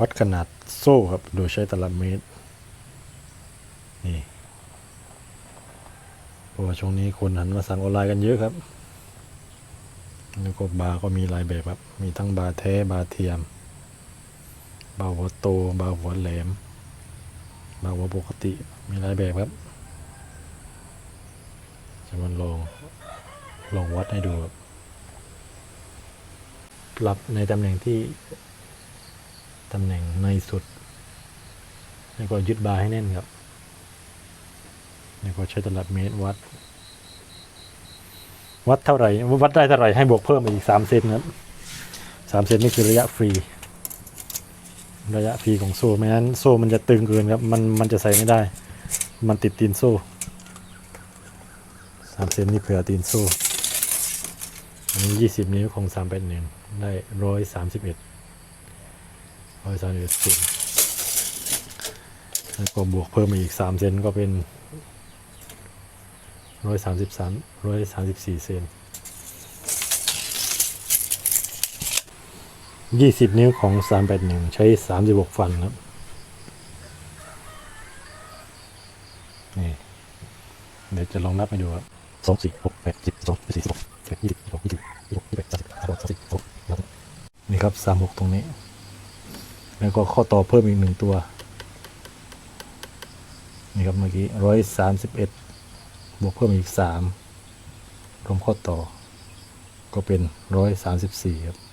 วัดขนาดโซ่ครับ โดยใช้ตลับเมตร นี่เพราะว่าช่วงนี้คนหันมาสั่งออนไลน์กันเยอะครับ แล้วก็บาร์ก็มีหลายแบบครับ มีทั้งบาร์แท้ บาร์เทียม บาร์หัวโต บาร์หัวแหลม บาร์หัวปกติ มีหลายแบบครับ จะมาลอง ลองวัดให้ดูครับปรับในตำแหน่งที่ ตำแหน่งในสุด แล้วก็ยึดบาร์ให้แน่นครับ แล้วก็ใช้ตลับเมตรวัด วัดเท่าไหร่ วัดได้เท่าไหร่ให้บวกเพิ่มอีกสามเซนครับสามเซนนี่คือระยะฟรี ระยะฟรีของโซ่ไม่งั้นโซ่มันจะตึงเกินครับ มันมันจะใส่ไม่ได้ มันติดตีนโซ่สามเซนนี่เผื่อตีนโซ่อันนี้ยี่สิบนิ้วของสามแปดหนึ่งได้ร้อยสามสิบเอ็ด ร้อยสามสิบเซนแล้วก็บวกเพิ่มมาอีกสามเซนก็เป็นร้อยสามสิบสามร้อยสามสิบสี่เซนยี่สิบนิ้วของสามแปดหนึ่งใช้สามสิบหกฟันครับนี่เดี๋ยวจะลองนับให้ดูครับสองสี่หกแปดสิบสองสี่สิบหกเจ็ดยี่สิบหกยี่สิบยี่สิบหกยี่สิบแปดสามสิบสามสิบหกนี่ครับสามหกตรงนี้ แล้วก็ข้อต่อเพิ่มอีกหนึ่งตัว นี่ครับเมื่อกี้ร้อยสามสิบเอ็ดบวกเพิ่มอีกสามรวมข้อต่อ ก็เป็นร้อยสามสิบสี่ครับ